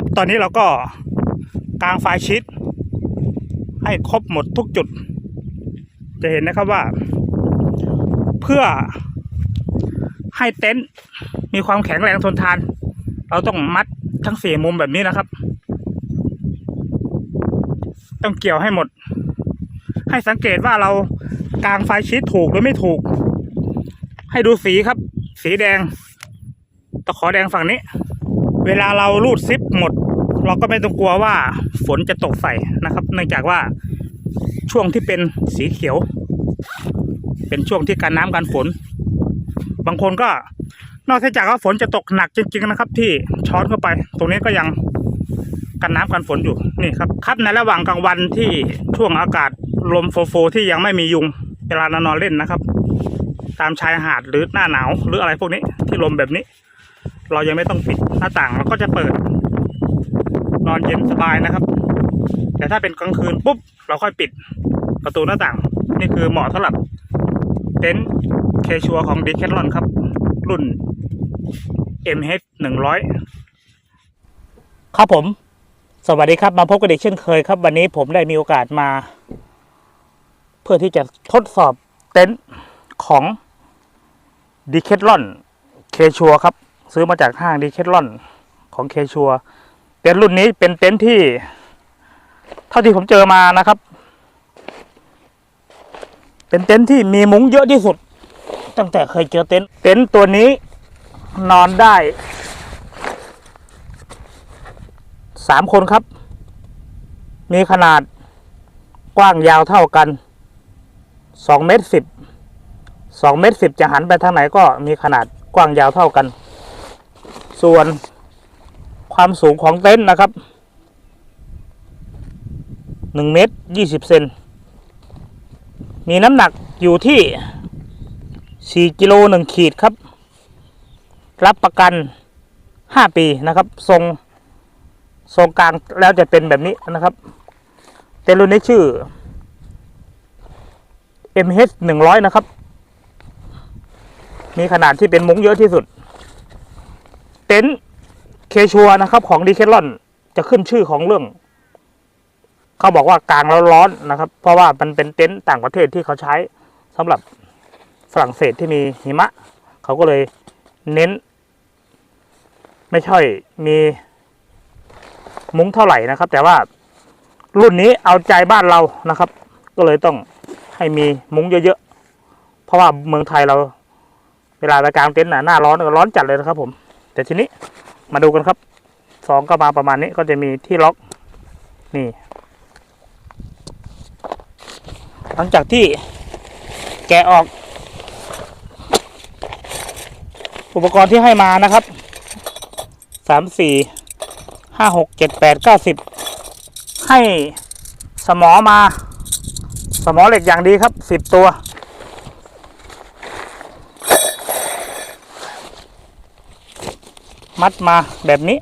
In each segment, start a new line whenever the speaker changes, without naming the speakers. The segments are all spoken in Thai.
ครับ ตอนนี้เราก็กางไฟชีตให้ครบหมดทุกจุด จะเห็นนะครับว่า เพื่อให้เต็นท์มีความแข็งแรงทนทาน เราต้องมัดทั้งสี่มุมแบบนี้นะครับ ต้องเกี่ยวให้หมด ให้สังเกตว่าเรากางไฟชีตถูกหรือไม่ถูก ให้ดูสีครับ สีแดงตะขอแดงฝั่งนี้ เวลาเรารูดซิปหมด เราก็ไม่ต้องกลัวว่าฝนจะตกใส่นะครับ เนื่องจากว่าช่วงที่เป็นสีเขียว เป็นช่วงที่การน้ำการฝน บางคนก็นอกจากว่าฝนจะตกหนักจริง ๆนะครับ ที่ช้อนเข้าไป ตรงนี้ก็ยังกันน้ำกันฝนอยู่นี่ครับครับในระหว่างกลางวันที่ช่วงอากาศลมโฟโฟที่ยังไม่มียุงเวลานอนเล่นนะครับ ตามชายหาดหรือหน้าหนาวหรืออะไรพวกนี้ที่ลมแบบนี้ เรายังไม่ต้องปิดหน้าต่างเราก็จะเปิด นอนเย็นสบายนะครับ แต่ถ้าเป็นกลางคืนปุ๊บเราค่อยปิดประตูหน้าต่าง นี่คือเหมาะสำหรับเต็นท์เคชัวของดีแคทลอนครับ รุ่น MH หนึ่งร้อยครับผม สวัสดีครับมาพบกันอีกเช่นเคยครับ วันนี้ผมได้มีโอกาสมา เพื่อที่จะทดสอบเต็นท์ของดีแคทลอนเคชัวครับ ซื้อมาจากห้างดีแคทลอนของเคชัวเต็นท์รุ่นนี้เป็นเต็นท์ที่ เท่าที่ผมเจอมานะครับ เป็นเต็นท์ที่มีมุ้งเยอะที่สุด ตั้งแต่เคยเจอเต็นท์เต็นท์ตัวนี้นอนได้สามคนครับ มีขนาดกว้างยาวเท่ากันสองเมตรสิบสองเมตรสิบจะหันไปทางไหนก็มีขนาดกว้างยาวเท่ากัน ส่วนความสูงของเต็นท์นะครับหนึ่งเมตรยี่สิบเซนมีน้ำหนักอยู่ที่4กิโลหนึ่งขีดครับ รับประกัน5ปีนะครับ ทรงทรงกลางแล้วจะเป็นแบบนี้นะครับ เต็นท์รุ่นนี้ชื่อ MH 100 นะครับ มีขนาดที่เป็นมุ้งเยอะที่สุด เต็นท์เคชัวนะครับ ของดีเคทลอนจะขึ้นชื่อของเรื่อง เขาบอกว่ากลางแล้วร้อนนะครับ เพราะว่ามันเป็นเต็นท์ต่างประเทศที่เขาใช้สำหรับฝรั่งเศสที่มีหิมะ เขาก็เลยเน้น ไม่ใช่มีมุ้งเท่าไหร่นะครับ แต่ว่ารุ่นนี้เอาใจบ้านเรานะครับ ก็เลยต้องให้มีมุ้งเยอะๆเพราะว่าเมืองไทยเรา เวลาไปกลางเต็นท์หน้าร้อนก็ร้อนจัดเลยนะครับผม แต่ทีนี้มาดูกันครับสองก็มาประมาณนี้ก็จะมีที่ล็อกนี่ หลังจากที่แกะออก อุปกรณ์ที่ให้มานะครับสามสี่ห้าหกเจ็ดแปดเก้าสิบให้สมอมา สมอเหล็กอย่างดีครับสิบตัว มัดมาแบบนี้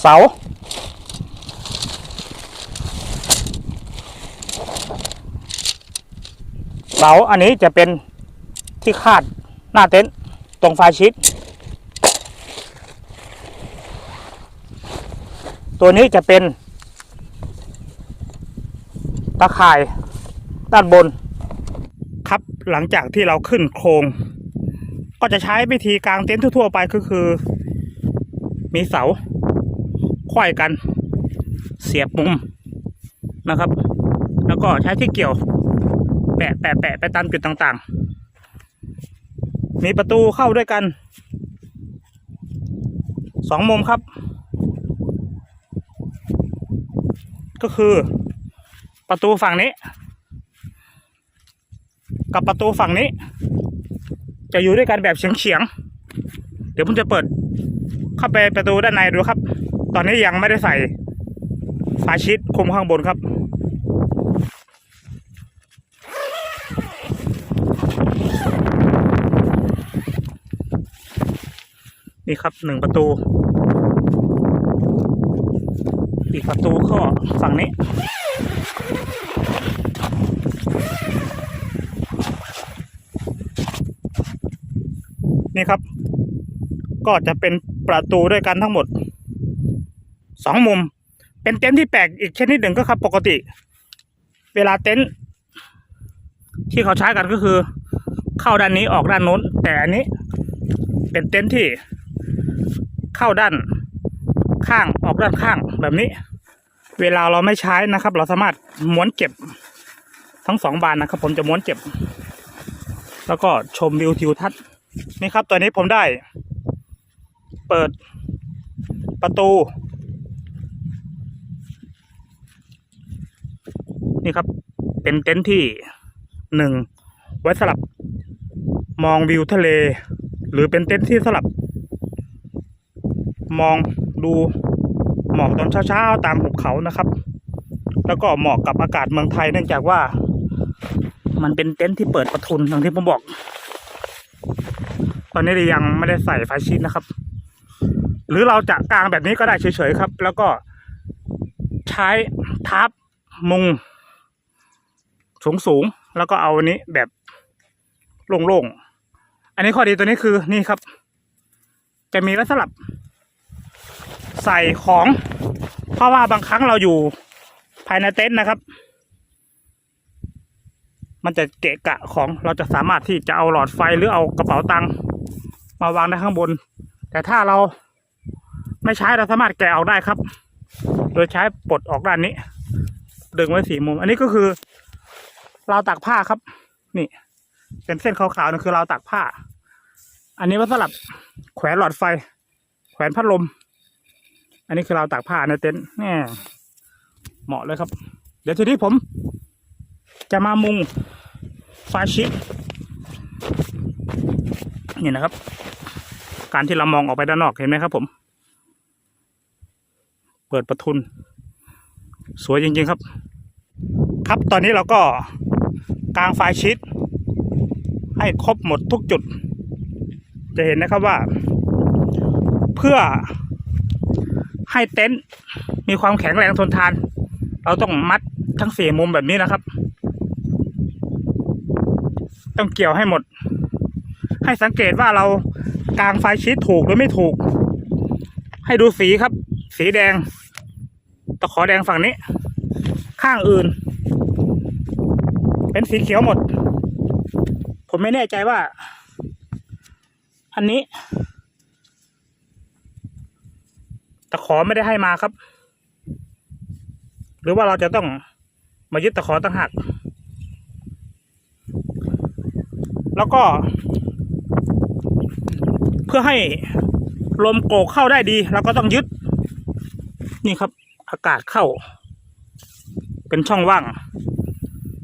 เสา เสาอันนี้จะเป็นที่คาดหน้าเต็นท์ตรงไฟชิด ตัวนี้จะเป็นตะข่ายด้านบน หลังจากที่เราขึ้นโครง ก็จะใช้วิธีกางเต็นท์ทั่วๆไปก็คือ มีเสาควยกัน เสียบมุมนะครับ แล้วก็ใช้ที่เกี่ยว แปะแปะแปะไปตามจุดต่างๆ มีประตูเข้าด้วยกันสองมุมครับ ก็คือประตูฝั่งนี้ กับประตูฝั่งนี้ จะอยู่ด้วยกันแบบเฉียงๆเดี๋ยวผมจะเปิด เข้าไปประตูด้านในดูครับ ตอนนี้ยังไม่ได้ใส่ฝาชิดคุมข้างบนครับนี่ครับหนึ่งประตู อีกประตูก็ฝั่งนี้ นี่ครับ ก็จะเป็นประตูด้วยกันทั้งหมดสองมุม เป็นเต็นท์ที่แปลกอีกชนิดหนึ่งก็ครับ ปกติ เวลาเต็นท์ที่เขาใช้กันก็คือ เข้าด้านนี้ออกด้านโน้น แต่อันนี้ เป็นเต็นท์ที่ เข้าด้านข้างออกด้านข้างแบบนี้ เวลาเราไม่ใช้นะครับ เราสามารถม้วนเก็บทั้งสองบานนะครับ ผมจะม้วนเก็บ แล้วก็ชมวิวทิวทัศน์ นี่ครับตอนนี้ผมได้ เปิดประตู นี่ครับ เป็นเต็นท์ที่หนึ่งไว้สลับมองวิวทะเล หรือเป็นเต็นท์ที่สลับ มองดูหมอกตอนเช้าๆตามหุบเขานะครับ แล้วก็เหมาะกับอากาศเมืองไทยเนื่องจากว่า มันเป็นเต็นท์ที่เปิดประทุนอย่างที่ผมบอก ตอนนี้ยังไม่ได้ใส่ไฟชีตนะครับ หรือเราจะกางแบบนี้ก็ได้เฉยๆครับ แล้วก็ใช้ทับมุงสูงๆแล้วก็เอาอันนี้แบบโล่งๆ อันนี้ข้อดีตัวนี้คือนี่ครับ จะมีไว้สลับ ใส่ของ เพราะว่าบางครั้งเราอยู่ภายในเต็นท์นะครับ มันจะเกะกะของเราจะสามารถที่จะเอาหลอดไฟหรือเอากระเป๋าตังค์ มาวางได้ข้างบน แต่ถ้าเราไม่ใช้เราสามารถแกะออกได้ครับ โดยใช้ปลดออกด้านนี้ ดึงไว้สี่มุม อันนี้ก็คือราวตากผ้าครับ นี่ เป็นเส้นขาวๆนั่นคือราวตากผ้า อันนี้ว่าสลับแขวนหลอดไฟ แขวนพัดลม อันนี้คือราวตากผ้าในเต็นท์แหมเหมาะเลยครับ เดี๋ยวทีนี้ผม จะมามุงฟาชิป นี่นะครับ การที่เรามองออกไปด้านนอกเห็นไหมครับ ผม เปิดประทุน สวยจริง ๆ ครับ ครับตอนนี้เราก็กางไฟชิดให้ครบหมดทุกจุด จะเห็นนะครับว่า เพื่อให้เต็นท์มีความแข็งแรงทนทาน เราต้องมัดทั้งสี่มุมแบบนี้นะครับ ต้องเกี่ยวให้หมด ให้สังเกตว่าเรากางไฟชีตถูกหรือไม่ถูก ให้ดูสีครับ สีแดงตะขอแดงฝั่งนี้ ข้างอื่น เป็นสีเขียวหมด ผมไม่แน่ใจว่า อันนี้ ตะขอไม่ได้ให้มาครับ หรือว่าเราจะต้องมายึดตะขอต่างหากแล้วก็ เพื่อให้ลมโกกเข้าได้ดีเราก็ต้องยึด นี่ครับ อากาศเข้า เป็นช่องว่าง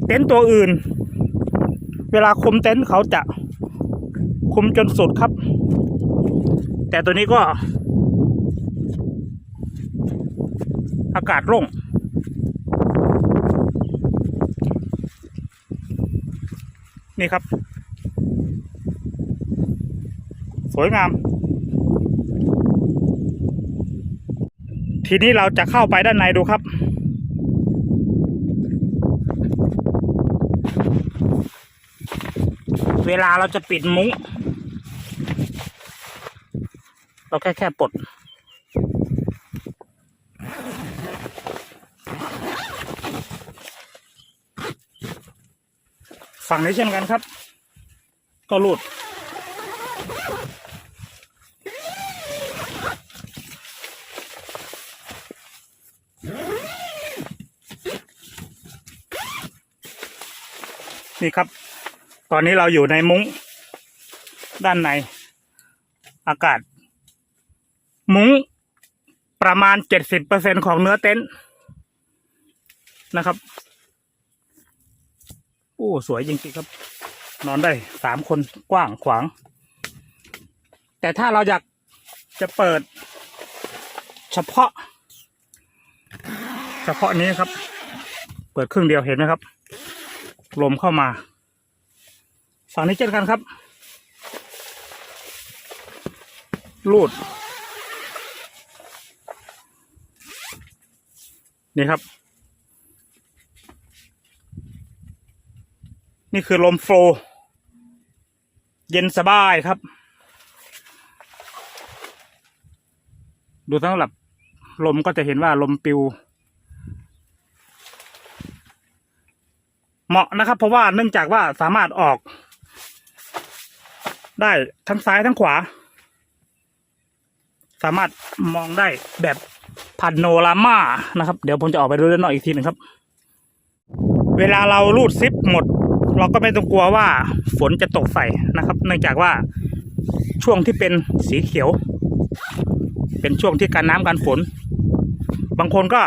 เต็นท์ตัวอื่น เวลาคุมเต็นท์เขาจะคุมจนสุดครับ แต่ตัวนี้ก็ อากาศโล่งนี่ครับ สวยงาม ทีนี้เราจะเข้าไปด้านในดูครับ เวลาเราจะปิดมุ้ง เราแค่แค่ปลดฝั่งนี้เช่นกันครับ ก็รูด นี่ครับ ตอนนี้เราอยู่ในมุ้ง ด้านใน อากาศ มุ้งประมาณเจ็ดสิบเปอร์เซ็นของเนื้อเต็นท์นะครับโอ้สวยจริงๆครับ นอนได้สามคนกว้างขวาง แต่ถ้าเราอยากจะเปิด เฉพาะ เฉพาะนี้ครับ เปิดครึ่งเดียวเห็นไหมครับ ลมเข้ามา ฝั่งนี้เช่นกันครับ ลูด นี่ครับ นี่คือลมโฟล์เย็นสบายครับ ดูสำหรับลมก็จะเห็นว่าลมปิว เหมาะนะครับ เพราะว่าเนื่องจากว่าสามารถออก ได้ทั้งซ้ายทั้งขวา สามารถมองได้แบบพันโนรามานะครับ เดี๋ยวผมจะออกไปดูด้านนอกอีกทีหนึ่งครับ เวลาเรารูดซิปหมด เราก็ไม่ต้องกลัวว่าฝนจะตกใส่นะครับ เนื่องจากว่าช่วงที่เป็นสีเขียว เป็นช่วงที่การน้ำการฝน บางคนก็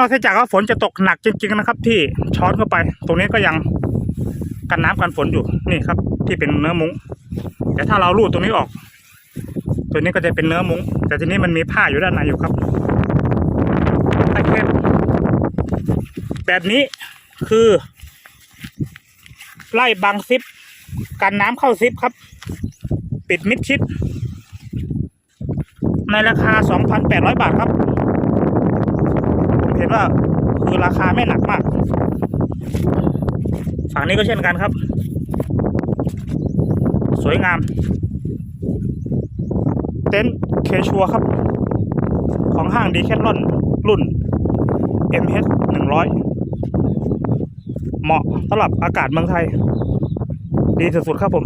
นอกจากว่าฝนจะตกหนักจริง ๆนะครับ ที่ช้อนเข้าไป ตรงนี้ก็ยังกันน้ำกันฝนอยู่นี่ครับ ที่เป็นเนื้อมุ้งแต่ถ้าเรารูดตรงนี้ออก ตัวนี้ก็จะเป็นเนื้อมุ้งแต่ทีนี้มันมีผ้าอยู่ด้านในอยู่ครับตะเข็บแบบนี้คือ ไล่บังซิปกันน้ำเข้าซิปครับ ปิดมิดชิด ในราคา 2,800 บาทครับ เห็นว่าคือราคาไม่หนักมากฝั่งนี้ก็เช่นกันครับ สวยงาม เต็นท์เคชัวครับ ของห้างดีแคทลอนรุ่น MH 100 เหมาะสำหรับอากาศเมืองไทย ดีสุดๆครับผม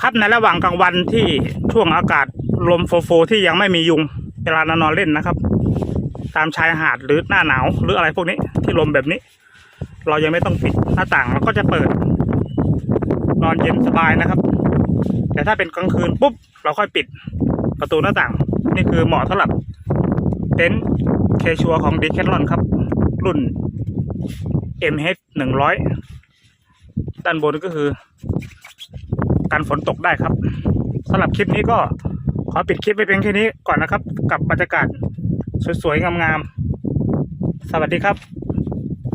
ครับในระหว่างกลางวันที่ช่วงอากาศลมโฟโฟที่ยังไม่มียุง เวลานอนเล่นนะครับ ตามชายหาดหรือหน้าหนาวหรืออะไรพวกนี้ที่ลมแบบนี้ เรายังไม่ต้องปิดหน้าต่างเราก็จะเปิด นอนเย็นสบายนะครับ แต่ถ้าเป็นกลางคืนปุ๊บเราค่อยปิดประตูหน้าต่าง นี่คือเหมาะสำหรับเต็นท์เคชัวของดีแคทลอนครับ รุ่น MH หนึ่งร้อยด้านบนก็คือ กันฝนตกได้ครับสำหรับคลิปนี้ก็ ขอปิดคลิปไปเพียงแค่นี้ก่อนนะครับ กับบรรยากาศสวยๆงามๆสวัสดีครับ